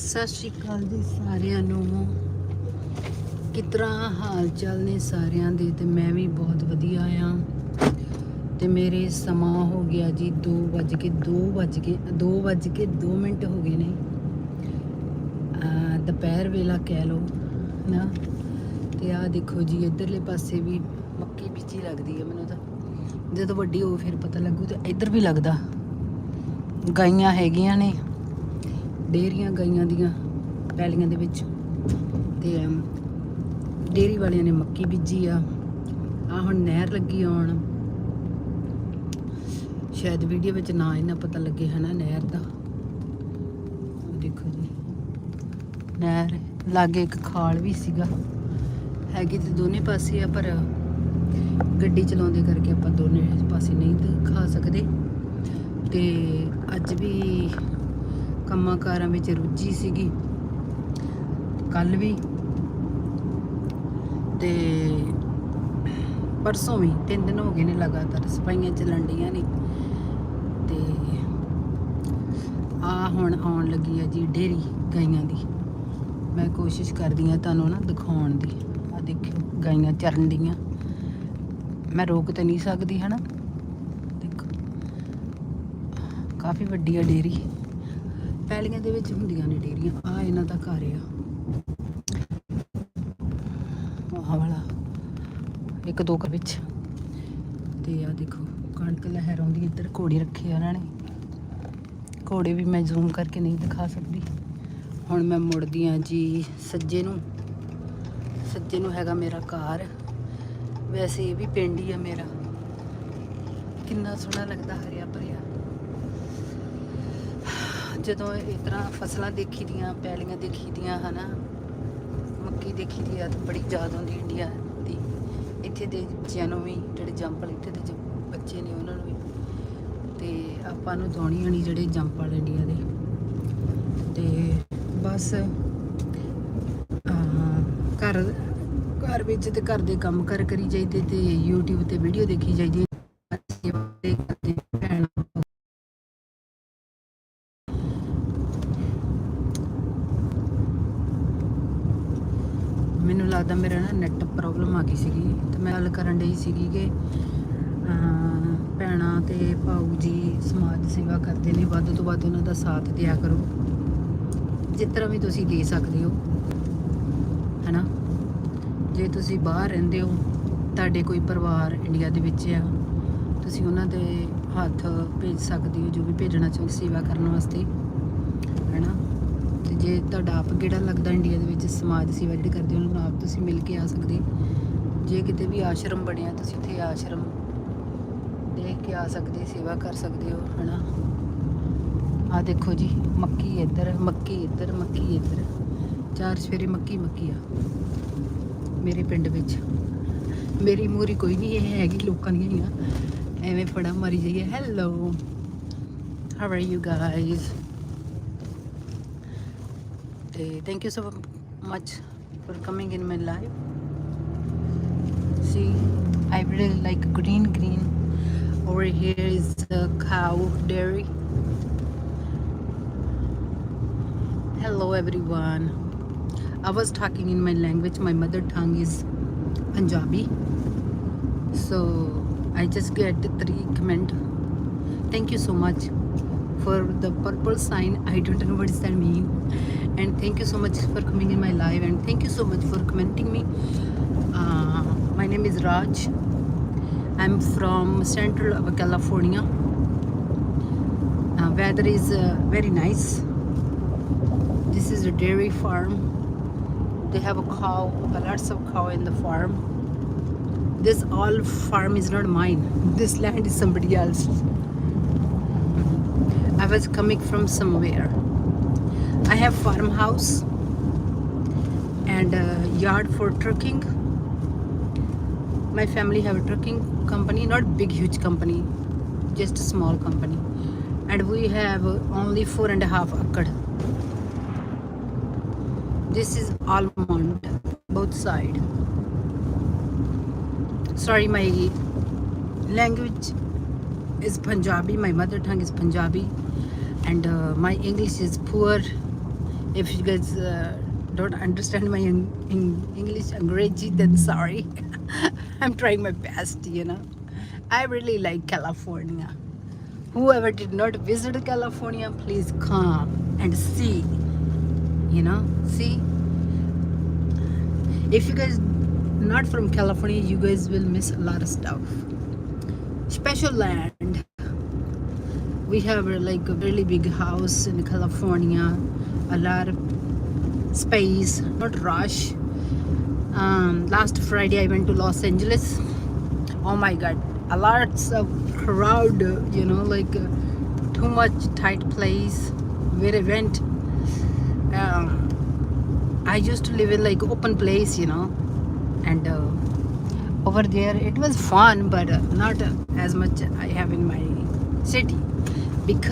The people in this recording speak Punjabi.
ਸਤਿ ਸ਼੍ਰੀ ਅਕਾਲ ਜੀ ਸਾਰਿਆਂ ਨੂੰ। ਕਿਤਰਾ ਹਾਲ ਚਾਲ ਨੇ ਸਾਰਿਆਂ ਦੇ? ਤੇ ਮੈਂ ਵੀ ਬਹੁਤ ਵਧੀਆ ਆ। ਤੇ ਮੇਰੇ ਸਮਾਂ ਹੋ ਗਿਆ ਜੀ 2 ਵੱਜ ਕੇ 2 ਵੱਜ ਕੇ 2 ਵੱਜ ਕੇ 2 ਮਿੰਟ ਹੋ ਗਏ ਨੇ। ਦੁਪਹਿਰ ਵੇਲਾ ਕਹਿ ਲਓ, ਨਾ। ਤੇ ਆ ਦੇਖੋ ਜੀ, ਇਧਰਲੇ ਪਾਸੇ ਵੀ ਮੱਕੀ ਬੀਜੀ ਲੱਗਦੀ ਹੈ ਮੈਨੂੰ ਤਾਂ। ਜਦੋਂ ਵੱਡੀ ਹੋ ਫਿਰ ਪਤਾ ਲੱਗੂ ਤੇ ਇੱਧਰ ਵੀ ਲੱਗਦਾ। ਗਾਈਆਂ ਹੈਗੀਆਂ ਨੇ। ਡੇਰੀਆਂ ਗਾਈਆਂ ਦੀਆਂ ਪੈਲੀਆਂ ਦੇ ਵਿੱਚ। ਤੇ ਅਮ, ਡੇਰੀ ਵਾਲਿਆਂ ਨੇ ਮੱਕੀ ਬੀਜੀ ਆ। ਆ ਹੁਣ ਨਹਿਰ ਲੱਗੀ ਆਉਣ। ਸ਼ਾਇਦ ਵੀਡੀਓ ਵਿੱਚ ਨਾ ਇਹਨਾਂ ਪਤਾ ਲੱਗੇ ਹਨਾ ਨਹਿਰ ਦਾ। ਦੇਖੋ ਜੀ। ਨਹਿਰ ਲਾਗੇ ਇੱਕ ਖਾਲ ਵੀ ਸੀਗਾ। ਹੈਗੀ ਤੇ ਦੋਨੇ ਪਾਸੇ ਆ ਪਰ ਗੱਡੀ ਚਲਾਉਂਦੇ ਕਰਕੇ ਆਪਾਂ ਦੋਨੇ ਪਾਸੇ ਨਹੀਂ ਦਿਖਾ ਸਕਦੇ। ਤੇ ਅੱਜ ਵੀ ਕੰਮਾਂ ਕਾਰਾਂ ਵਿੱਚ ਰੁੱਝੀ ਸੀਗੀ। ਕੱਲ ਵੀ ਤੇ ਪਰਸੋਂ ਵੀ ਤਿੰਨ ਦਿਨ ਹੋ ਗਏ ਨੇ ਲਗਾਤਾਰ ਸਫਾਈਆਂ ਚੱਲਣ ਡੀਆਂ ਨੇ। ਤੇ ਆ ਹੁਣ ਆਉਣ ਲੱਗੀ ਆ ਜੀ ਡੇਰੀ ਗਾਈਆਂ ਦੀ। ਮੈਂ ਕੋਸ਼ਿਸ਼ ਕਰਦੀ ਆ ਤੁਹਾਨੂੰ ਨਾ ਦਿਖਾਉਣ ਦੀ। ਆ ਦੇਖਿਓ, ਗਾਈਆਂ ਚਰਨ ਡੀਆਂ। ਮੈਂ ਰੋਕ ਤੇ ਨਹੀਂ ਸਕਦੀ, ਹਨਾ? ਦੇਖੋ। ਕਾਫੀ ਵੱਡੀ ਆ ਡੇਰੀ। ਪੈਲੀਆਂ ਦੇ ਵਿੱਚ ਹੁੰਦੀਆਂ ਨੇ ਡੇਰੀਆਂ। ਆ ਇਹਨਾਂ ਦਾ ਘਰ ਆ। ਆਹ ਵਾਲਾ। ਇੱਕ ਦੋ ਘਰ ਵਿੱਚ। ਤੇ ਆ ਦੇਖੋ, ਕਣਕ ਲਹਿਰ ਆਉਂਦੀ, ਇੱਧਰ ਘੋੜੇ ਰੱਖੇ ਆ ਉਹਨਾਂ ਨੇ। ਘੋੜੇ ਵੀ ਮੈਂ ਜ਼ੂਮ ਕਰਕੇ ਨਹੀਂ ਦਿਖਾ ਸਕਦੀ। ਹੁਣ ਮੈਂ ਮੁੜਦੀ ਆ ਜੀ ਸੱਜੇ ਨੂੰ। ਸੱਜੇ ਨੂੰ ਹੈਗਾ ਮੇਰਾ ਘਰ। ਵੈਸੇ ਇਹ ਵੀ ਪਿੰਡ ਹੀ ਆ ਮੇਰਾ। ਕਿੰਨਾ ਸੋਹਣਾ ਲੱਗਦਾ ਹਰਿਆ ਭਰਿਆ। ਜਦੋਂ ਇਸ ਤਰ੍ਹਾਂ ਫਸਲਾਂ ਦੇਖੀ ਦੀਆਂ, ਪੈਲੀਆਂ ਦੇਖੀ ਦੀਆਂ, ਹਨਾ, ਮੱਕੀ ਦੇਖੀ ਦੀ ਆ, ਤਾਂ ਬੜੀ ਯਾਦ ਆਉਂਦੀ ਇੰਡੀਆ ਦੀ। ਇੱਥੇ ਦੇ ਬੱਚਿਆਂ ਨੂੰ ਵੀ, ਜਿਹੜੇ ਜੰਪਲ ਇੱਥੇ ਦੇ ਬੱਚੇ ਨੇ ਉਹਨਾਂ ਨੂੰ ਵੀ। ਤੇ ਆਪਾਂ ਨੂੰ ਦੋਣੀ ਹਣੀ ਜਿਹੜੇ ਜੰਪਲ ਇੰਡੀਆ ਦੇ। ਤੇ ਬਸ ਘਰ ਘਰ ਵਿੱਚ ਤੇ ਘਰ ਦੇ ਕੰਮ ਕਰ ਕਰੀ ਜਾਈਦੇ ਤੇ YouTube ਤੇ ਵੀਡੀਓ ਦੇਖੀ ਜਾਈਦੀ ਸੇਵਾ ਤੇ ਕਰਦੇ ਭੈਣਾਂ ਮੈਨੂੰ ਮੇਰਾ ਨਾ ਨੈਟ ਪ੍ਰੋਬਲਮ ਆ ਗਈ ਸੀਗੀ ਤੇ ਮੈਂ ਗੱਲ ਕਰਨ ਡਈ ਸੀਗੀ ਕਿ ਅਮ, ਭੈਣਾਂ ਤੇ ਭਾਊ ਜੀ ਸਮਾਜ ਸੇਵਾ ਕਰਦੇ ਨੇ ਵੱਧ ਤੋਂ ਵੱਧ ਉਹਨਾਂ ਦਾ ਸਾਥ ਦਿਆ ਕਰੋ। ਜਿਸ ਤਰ੍ਹਾਂ ਵੀ ਤੁਸੀਂ ਦੇ ਸਕਦੇ ਹੋ ਹੈਨਾ? ਜੇ ਤੁਸੀਂ ਬਾਹਰ ਰਹਿੰਦੇ ਹੋ ਤੁਹਾਡੇ ਕੋਈ ਪਰਿਵਾਰ ਇੰਡੀਆ ਦੇ ਵਿੱਚ ਆ ਤੁਸੀਂ ਉਹਨਾਂ ਦੇ ਹੱਥ ਭੇਜ ਸਕਦੇ ਹੋ ਜੋ ਵੀ ਭੇਜਣਾ ਚਾਹੋ ਸੇਵਾ ਕਰਨ ਵਾਸਤੇ ਹੈਨਾ? ਤੇ ਜੇ ਤੁਹਾਡਾ ਆਪ ਕਿਹੜਾ ਲੱਗਦਾ ਇੰਡੀਆ ਦੇ ਵਿੱਚ ਸਮਾਜ ਸੇਵਾ ਜਿਹੜੀ ਕਰਦੇ ਉਹਨਾਂ ਨੂੰ ਆਪ ਤੁਸੀਂ ਮਿਲ ਕੇ ਆ ਸਕਦੇ ਜੇ ਕਿਤੇ ਵੀ ਆਸ਼ਰਮ ਬਣਿਆ, ਤੁਸੀਂ ਉੱਥੇ ਆਸ਼ਰਮ ਦੇਖ ਕੇ ਆ ਸਕਦੇ, ਸੇਵਾ ਕਰ ਸਕਦੇ ਹੋ, ਹਨਾ? ਆ ਦੇਖੋ ਜੀ, ਮੱਕੀ ਇੱਧਰ ਮੱਕੀ ਇੱਧਰ ਮੱਕੀ ਇੱਧਰ। ਚਾਰ ਸਵੇਰੇ ਮੱਕੀ ਮੱਕੀ ਆ। ਮੇਰੇ ਪਿੰਡ ਵਿੱਚ। ਮੇਰੀ ਮੂਰੀ ਕੋਈ ਨਹੀਂ, ਇਹ ਹੈਗੀ ਲੋਕਾਂ ਦੀਆਂ ਹੀ ਆ। ਐਵੇਂ ਫੜਾ ਮਾਰੀ ਜਾਈਏ hello how are you guys thank you so much for coming in my life. See i really like green green. Over here is the cow dairy. Hello everyone. I was talking in my language. My mother tongue is punjabi. So i just get three comment thank you so much for the purple sign I don't know what does that mean and thank you so much for coming in my live and thank you so much for commenting me uh, my name is Raj. I'm from central California. Uh, weather is uh, very nice. This is a dairy farm. They have a cow, lots of cow in the farm. This all farm is not mine. This land is somebody else. Was coming from somewhere. I have farmhouse and a yard for trucking. My family have a trucking company not big huge company just a small company. And we have only four and a half acre. This is almond both side. Sorry my language is punjabi my mother tongue is punjabi and uh, my english is poor if you guys uh, don't understand my en- en- English, then sorry. I'm trying my best, you know. I really like California. Whoever did not visit California, please come and see. You know, see. If you guys not from California, you guys will miss a lot of stuff. Special land. We have uh, like a really big house in California, a lot of space, not rush. Um, last Friday I went to Los Angeles. Oh my God, a lots of crowd. You know, like uh, too much tight place. Where I went, um, I used to live in like open place, you know, and uh, over there it was fun, but uh, not uh, as much I have in my city.